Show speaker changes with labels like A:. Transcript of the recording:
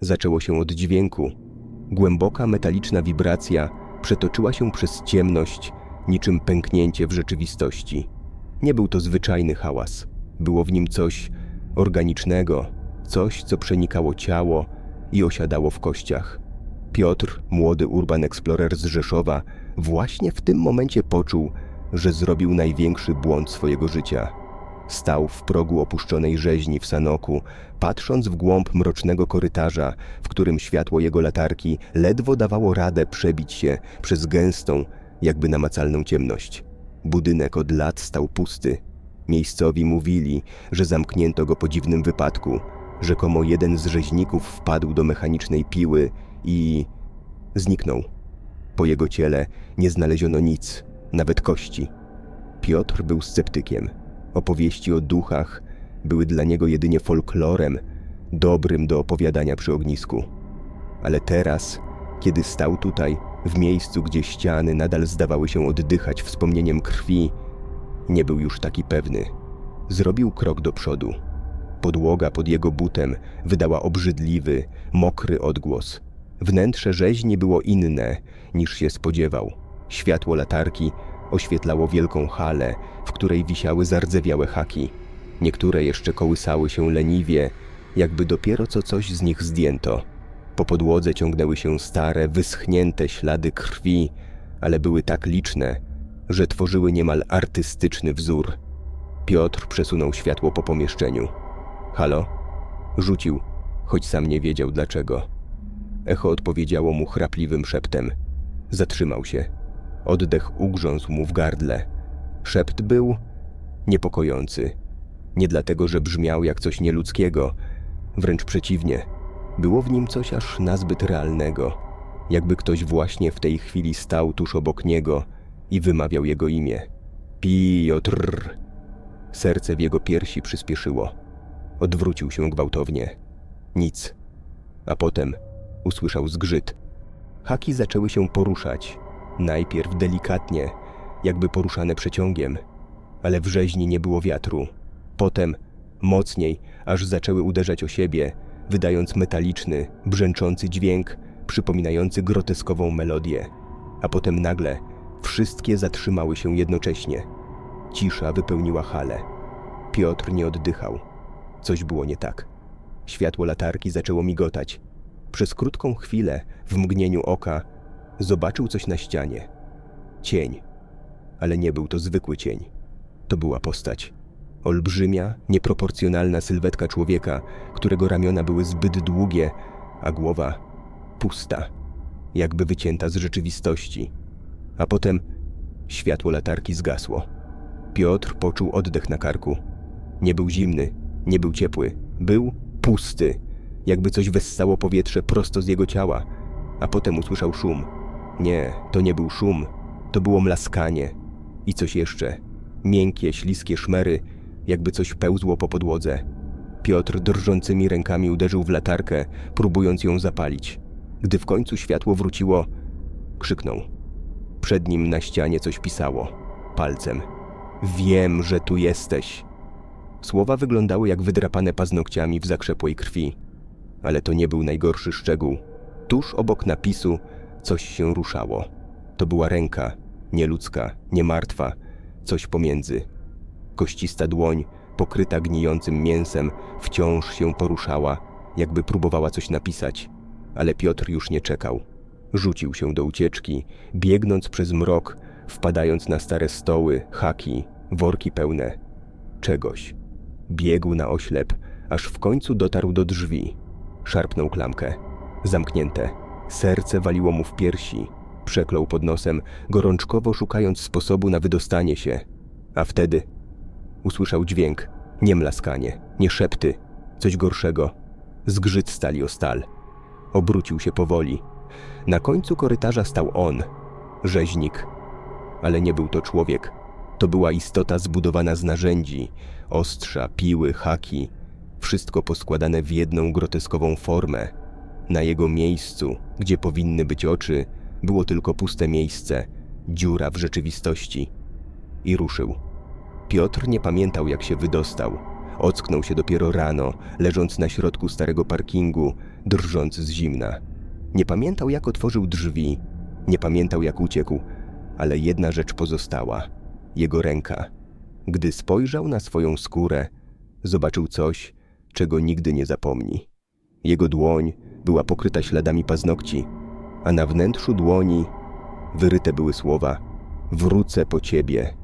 A: Zaczęło się od dźwięku. Głęboka metaliczna wibracja przetoczyła się przez ciemność, niczym pęknięcie w rzeczywistości. Nie był to zwyczajny hałas. Było w nim coś organicznego, coś, co przenikało ciało i osiadało w kościach. Piotr, młody urban explorer z Rzeszowa, właśnie w tym momencie poczuł, że zrobił największy błąd swojego życia. Stał w progu opuszczonej rzeźni w Sanoku, patrząc w głąb mrocznego korytarza, w którym światło jego latarki ledwo dawało radę przebić się przez gęstą, jakby namacalną ciemność. Budynek od lat stał pusty. Miejscowi mówili, że zamknięto go po dziwnym wypadku. Rzekomo jeden z rzeźników wpadł do mechanicznej piły i zniknął. Po jego ciele nie znaleziono nic, nawet kości. Piotr był sceptykiem. Opowieści o duchach były dla niego jedynie folklorem, dobrym do opowiadania przy ognisku. Ale teraz, kiedy stał tutaj, w miejscu, gdzie ściany nadal zdawały się oddychać wspomnieniem krwi, nie był już taki pewny. Zrobił krok do przodu. Podłoga pod jego butem wydała obrzydliwy, mokry odgłos. Wnętrze rzeźni było inne, niż się spodziewał. Światło latarki oświetlało wielką halę, w której wisiały zardzewiałe haki. Niektóre jeszcze kołysały się leniwie, jakby dopiero co coś z nich zdjęto. Po podłodze ciągnęły się stare, wyschnięte ślady krwi, ale były tak liczne, że tworzyły niemal artystyczny wzór. Piotr przesunął światło po pomieszczeniu. Halo? Rzucił, choć sam nie wiedział dlaczego. Echo odpowiedziało mu chrapliwym szeptem. Zatrzymał się. Oddech ugrzązł mu w gardle. Szept był niepokojący. Nie dlatego, że brzmiał jak coś nieludzkiego, wręcz przeciwnie. Było w nim coś aż nazbyt realnego, jakby ktoś właśnie w tej chwili stał tuż obok niego i wymawiał jego imię. Piotr. Serce w jego piersi przyspieszyło. Odwrócił się gwałtownie. Nic. A potem usłyszał zgrzyt. Haki zaczęły się poruszać. Najpierw delikatnie, jakby poruszane przeciągiem, ale w rzeźni nie było wiatru. Potem mocniej, aż zaczęły uderzać o siebie, wydając metaliczny, brzęczący dźwięk, przypominający groteskową melodię. A potem nagle wszystkie zatrzymały się jednocześnie. Cisza wypełniła halę. Piotr nie oddychał. Coś było nie tak. Światło latarki zaczęło migotać. Przez krótką chwilę, w mgnieniu oka, zobaczył coś na ścianie. Cień. Ale nie był to zwykły cień. To była postać. Olbrzymia, nieproporcjonalna sylwetka człowieka, którego ramiona były zbyt długie, a głowa pusta, jakby wycięta z rzeczywistości. A potem światło latarki zgasło. Piotr poczuł oddech na karku. Nie był zimny, nie był ciepły, był pusty, jakby coś wessało powietrze prosto z jego ciała, a potem usłyszał szum. Nie, to nie był szum, to było mlaskanie i coś jeszcze. Miękkie, śliskie szmery, jakby coś pełzło po podłodze. Piotr drżącymi rękami uderzył w latarkę, próbując ją zapalić. Gdy w końcu światło wróciło, krzyknął. Przed nim na ścianie coś pisało. Palcem. Wiem, że tu jesteś. Słowa wyglądały jak wydrapane paznokciami w zakrzepłej krwi. Ale to nie był najgorszy szczegół. Tuż obok napisu coś się ruszało. To była ręka, nieludzka, niemartwa, coś pomiędzy. Koścista dłoń, pokryta gnijącym mięsem, wciąż się poruszała, jakby próbowała coś napisać. Ale Piotr już nie czekał. Rzucił się do ucieczki, biegnąc przez mrok, wpadając na stare stoły, haki, worki pełne czegoś. Biegł na oślep, aż w końcu dotarł do drzwi. Szarpnął klamkę. Zamknięte. Serce waliło mu w piersi. Przeklął pod nosem, gorączkowo szukając sposobu na wydostanie się. A wtedy usłyszał dźwięk. Nie mlaskanie, nie szepty, coś gorszego. Zgrzyt stali o stal. Obrócił się powoli. Na końcu korytarza stał on, rzeźnik. Ale nie był to człowiek. To była istota zbudowana z narzędzi, ostrza, piły, haki, wszystko poskładane w jedną groteskową formę. Na jego miejscu, gdzie powinny być oczy, było tylko puste miejsce, dziura w rzeczywistości. I ruszył. Piotr nie pamiętał, jak się wydostał. Ocknął się dopiero rano, leżąc na środku starego parkingu, drżąc z zimna. Nie pamiętał, jak otworzył drzwi, nie pamiętał, jak uciekł, ale jedna rzecz pozostała jego ręka. Gdy spojrzał na swoją skórę, zobaczył coś, czego nigdy nie zapomni. Jego dłoń była pokryta śladami paznokci, a na wnętrzu dłoni wyryte były słowa: Wrócę po ciebie